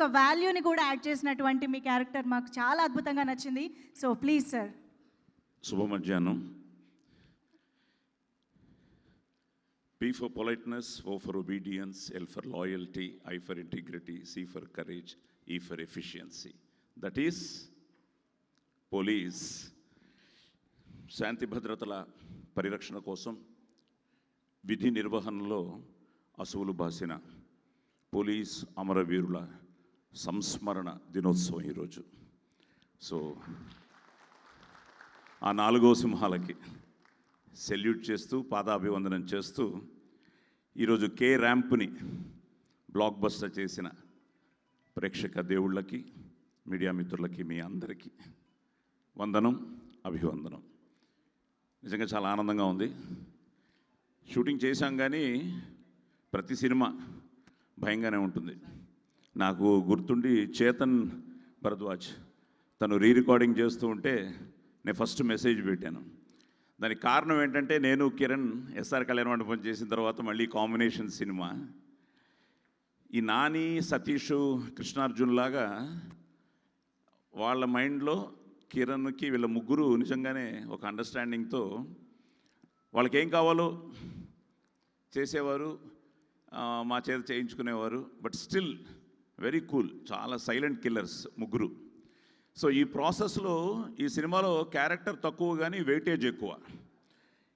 ఒక వాల్యూని కూడా యాడ్ చేసినటువంటి మీ క్యారెక్టర్ మాకు చాలా అద్భుతంగా నచ్చింది. సో ప్లీజ్ సార్ శుభ మధ్యాహ్నం P for politeness, O for obedience, L for loyalty, I for integrity, C for courage, E for efficiency. That is police శాంతి భద్రతల పరిరక్షణ కోసం విధి నిర్వహణలో అసువులు బాసిన పోలీస్ అమరవీరుల సంస్మరణ దినోత్సవం ఈరోజు. సో ఆ నాలుగో సింహాలకి సెల్యూట్ చేస్తూ పాదాభివందనం చేస్తూ ఈరోజు కే ర్యాంప్ని బ్లాక్ బస్టర్ చేసిన ప్రేక్షక దేవుళ్ళకి మీడియా మిత్రులకి మీ అందరికీ వందనం అభివందనం. నిజంగా చాలా ఆనందంగా ఉంది. షూటింగ్ చేశాం కానీ ప్రతి సినిమా భయంగానే ఉంటుంది. నాకు గుర్తుండి చేతన్ భరద్వాజ్ తను రీ రికార్డింగ్ చేస్తూ ఉంటే నేను ఫస్ట్ మెసేజ్ పెట్టాను. దానికి కారణం ఏంటంటే నేను కిరణ్ ఎస్ఆర్ కళ్యాణ మండపం చేసిన తర్వాత మళ్ళీ కాంబినేషన్ సినిమా. ఈ నాని సతీష్ కృష్ణార్జున్ లాగా వాళ్ళ మైండ్లో కిరణ్కి వీళ్ళ ముగ్గురు నిజంగానే ఒక అండర్స్టాండింగ్తో వాళ్ళకి ఏం కావాలో చేసేవారు మా చేత చేయించుకునేవారు బట్ స్టిల్ వెరీ కూల్ చాలా సైలెంట్ కిల్లర్స్ ముగ్గురు. సో ఈ ప్రాసెస్లో ఈ సినిమాలో క్యారెక్టర్ తక్కువ కానీ వెయిటేజ్ ఎక్కువ.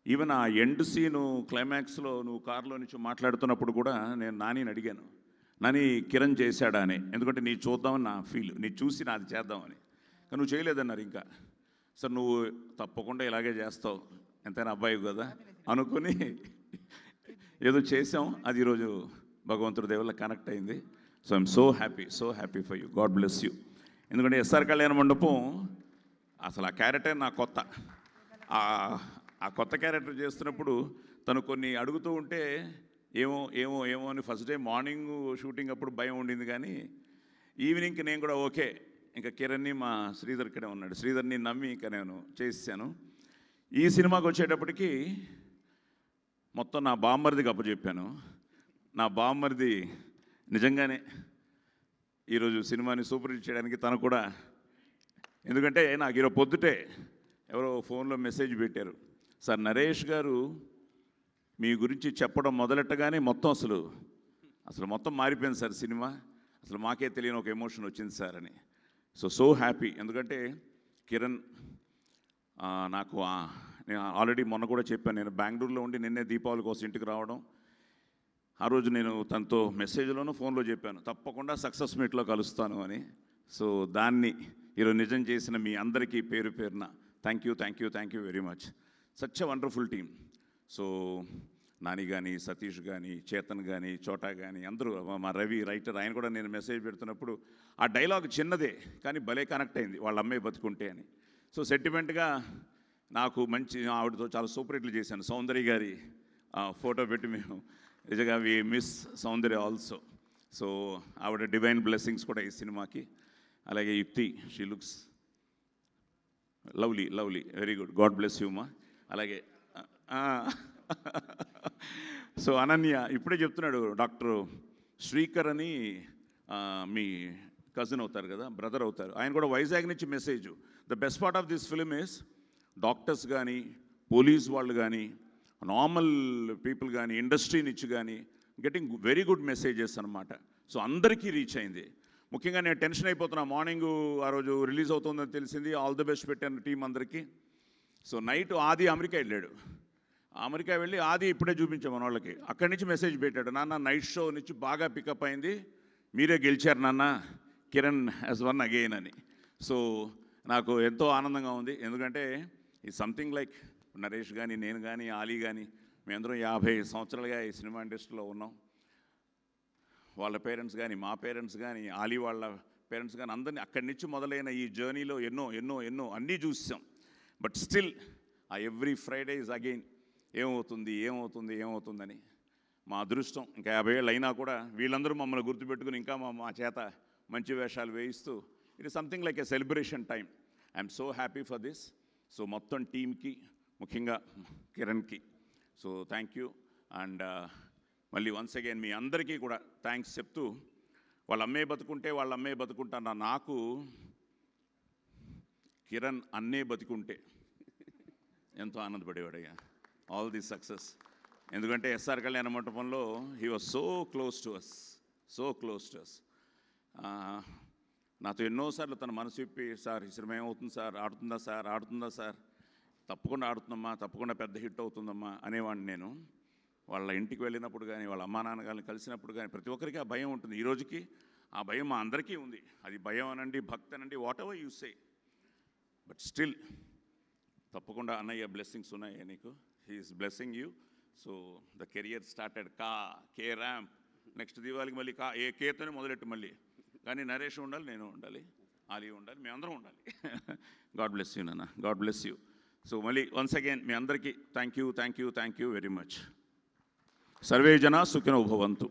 ఈవెన్ ఆ ఎండ్ సీను క్లైమాక్స్లో నువ్వు కారులో నుంచి మాట్లాడుతున్నప్పుడు కూడా నేను నానిని అడిగాను. నాని కిరణ్ చేశాడా? అని. ఎందుకంటే నీ చూద్దామని నా ఫీల్ నీ చూసి నాది చేద్దామని. కానీ నువ్వు చేయలేదన్నారు ఇంకా. సార్ నువ్వు తప్పకుండా ఇలాగే చేస్తావు. ఎంతైనా అబ్బాయి కదా? అనుకుని ఏదో చేసాం అది ఈరోజు భగవంతుడి దేవుళ్ళ కనెక్ట్ అయింది. So I'm so happy so happy for you God bless you ఎందుకంటే ఎస్ఆర్ కళ్యాణ మండపం అసలు ఆ క్యారెక్టర్ నా కొత్త. ఆ- కొత్త క్యారెక్టర్ చేస్తున్నప్పుడు తను కొన్ని అడుగుతూ ఉంటే ఏమో ఏమో ఏమో అని ఫస్ట్ డే మార్నింగ్ షూటింగ్ అప్పుడు భయం ఉండింది కానీ ఈవినింగ్కి నేను కూడా ఓకే. ఇంకా కిరణ్ని మా శ్రీధర్ ఇక్కడే ఉన్నాడు. శ్రీధర్ని నమ్మి ఇంకా నేను చేసాను ఈ సినిమాకి వచ్చేటప్పటికి మొత్తం నా బామ్మరిదికి అప్పచెప్పాను. నా బామ్మరిది నిజంగానే ఈరోజు సినిమాని సూపర్ హిట్ చేయడానికి తను కూడా ఎందుకంటే నాకు ఈరోజు పొద్దుటే ఎవరో ఫోన్లో మెసేజ్ పెట్టారు. సార్ నరేష్ గారు మీ గురించి చెప్పడం మొదలెట్టగానే మొత్తం అసలు అసలు మొత్తం మారిపోయింది సార్ సినిమా. అసలు మాకే తెలియని ఒక ఎమోషన్ వచ్చింది సార్ అని. So so happy. ఎందుకంటే కిరణ్ నాకు నేను ఆల్రెడీ మొన్న కూడా చెప్పాను నేను బెంగళూరులో ఉండి నిన్నే దీపావళి కోసం ఇంటికి రావడం ఆ రోజు నేను తనతో మెసేజ్లోనూ ఫోన్లో చెప్పాను తప్పకుండా సక్సెస్ మీట్లో కలుస్తాను అని. సో దాన్ని ఈరోజు నిజం చేసిన మీ అందరికీ పేరు పేరున thank you thank you thank you very much such a wonderful team so Nani కానీ సతీష్ కానీ చేతన్ కానీ చోటా కానీ అందరూ మా రవి రైటర్ ఆయన కూడా నేను మెసేజ్ పెడుతున్నప్పుడు ఆ డైలాగ్ చిన్నదే కానీ భలే కనెక్ట్ అయింది వాళ్ళ అమ్మాయి బతుకుంటే అని. సో సెంటిమెంట్గా నాకు మంచి ఆవిడతో చాలా సూపర్ హిట్లు చేశాను. సౌందర్య గారి ఫోటో పెట్టి మేము నిజంగా we miss Soundarya also so ఆవిడ డివైన్ బ్లెస్సింగ్స్ కూడా ఈ సినిమాకి. అలాగే Yukti she looks lovely lovely very good God bless you మా అలాగే సో అనన్య ఇప్పుడే చెప్తున్నాడు డాక్టర్ శ్రీకర్ అని మీ కజిన్ అవుతారు కదా బ్రదర్ అవుతారు. ఆయన కూడా వైజాగ్ నుంచి message the best part of this film is doctors కానీ పోలీస్ వాళ్ళు కానీ నార్మల్ పీపుల్ కానీ ఇండస్ట్రీ నుంచి కానీ గెటింగ్ వెరీ గుడ్ మెసేజెస్ అనమాట సో అందరికీ రీచ్ అయింది. ముఖ్యంగా నేను టెన్షన్ అయిపోతున్నా. మార్నింగ్ ఆ రోజు రిలీజ్ అవుతుందని తెలిసింది. ఆల్ ది బెస్ట్ పెట్టాను టీం అందరికీ. సో నైట్ ఆది అమెరికా వెళ్ళాడు. అమెరికా వెళ్ళి ఆది ఇప్పుడే చూపించాం మన వాళ్ళకి అక్కడి నుంచి మెసేజ్ పెట్టాడు. నాన్న నైట్ షో నుంచి బాగా పికప్ అయింది. మీరే గెలిచారు నాన్న. కిరణ్ యాజ్ వన్ అగెయిన్ అని. సో నాకు ఎంతో ఆనందంగా ఉంది. ఎందుకంటే ఈ సంథింగ్ లైక్ నరేష్ కానీ నేను కానీ ఆలీ కానీ మేమందరం యాభై సంవత్సరాలుగా ఈ సినిమా ఇండస్ట్రీలో ఉన్నాం. వాళ్ళ పేరెంట్స్ కానీ మా పేరెంట్స్ కానీ ఆలీ వాళ్ళ పేరెంట్స్ కానీ అందరినీ అక్కడి నుంచి మొదలైన ఈ జర్నీలో ఎన్నో ఎన్నో ఎన్నో అన్నీ చూసాం. బట్ స్టిల్ ఆ ఎవ్రీ ఫ్రైడే ఇస్ అగైన్ ఏమవుతుంది ఏమవుతుంది ఏమవుతుందని మా అదృష్టం. ఇంకా యాభై ఏళ్ళు అయినా కూడా వీళ్ళందరూ మమ్మల్ని గుర్తుపెట్టుకుని ఇంకా మా మా చేత మంచి వేషాలు వేయిస్తూ it is something like a celebration time I'm so happy for this so మొత్తం టీంకి ముఖ్యంగా కిరణ్కి. సో థ్యాంక్ యూ అండ్ మళ్ళీ వన్స్ అగైన్ మీ అందరికీ కూడా థ్యాంక్స్ చెప్తూ వాళ్ళ అమ్మే బతుకుంటే వాళ్ళ అమ్మే బతుకుంటాను? నాకు కిరణ్ అన్నే బతికుంటే. ఎంతో ఆనందపడేవాడయ్యా. ఆల్ ది సక్సెస్ ఎందుకంటే ఎస్ఆర్ కళ్యాణ మండపంలో he was so close to us so close to us నాతో ఎన్నోసార్లు తన మనసు విప్పి సార్ ఈ ఏమవుతుంది సార్? ఆడుతుందా సార్? ఆడుతుందా సార్? తప్పకుండా ఆడుతుందమ్మా తప్పకుండా పెద్ద హిట్ అవుతుందమ్మా అనేవాడిని నేను. వాళ్ళ ఇంటికి వెళ్ళినప్పుడు కానీ వాళ్ళ అమ్మా నాన్నగారిని కలిసినప్పుడు కానీ ప్రతి ఒక్కరికి ఆ భయం ఉంటుంది. ఈ రోజుకి ఆ భయం మా అందరికీ ఉంది. అది భయం అనండి భక్తి అనండి whatever you say but still తప్పకుండా అన్నయ్య బ్లెస్సింగ్స్ ఉన్నాయి నీకు. He's blessing you so the career started కా కే ర్యాంప్ నెక్స్ట్ దీవాళికి మళ్ళీ కా ఏ కేతోనే మొదలెట్టు మళ్ళీ. కానీ నరేష్ ఉండాలి నేను ఉండాలి ఆలీ ఉండాలి మేమందరం ఉండాలి. గాడ్ బ్లెస్ యూ నాన్న. గాడ్ బ్లెస్ యూ సో మళ్ళీ వన్స్ అగైన్ మీ అందరికీ thank you thank you thank you very much survey జన సుఖినో భవంతు.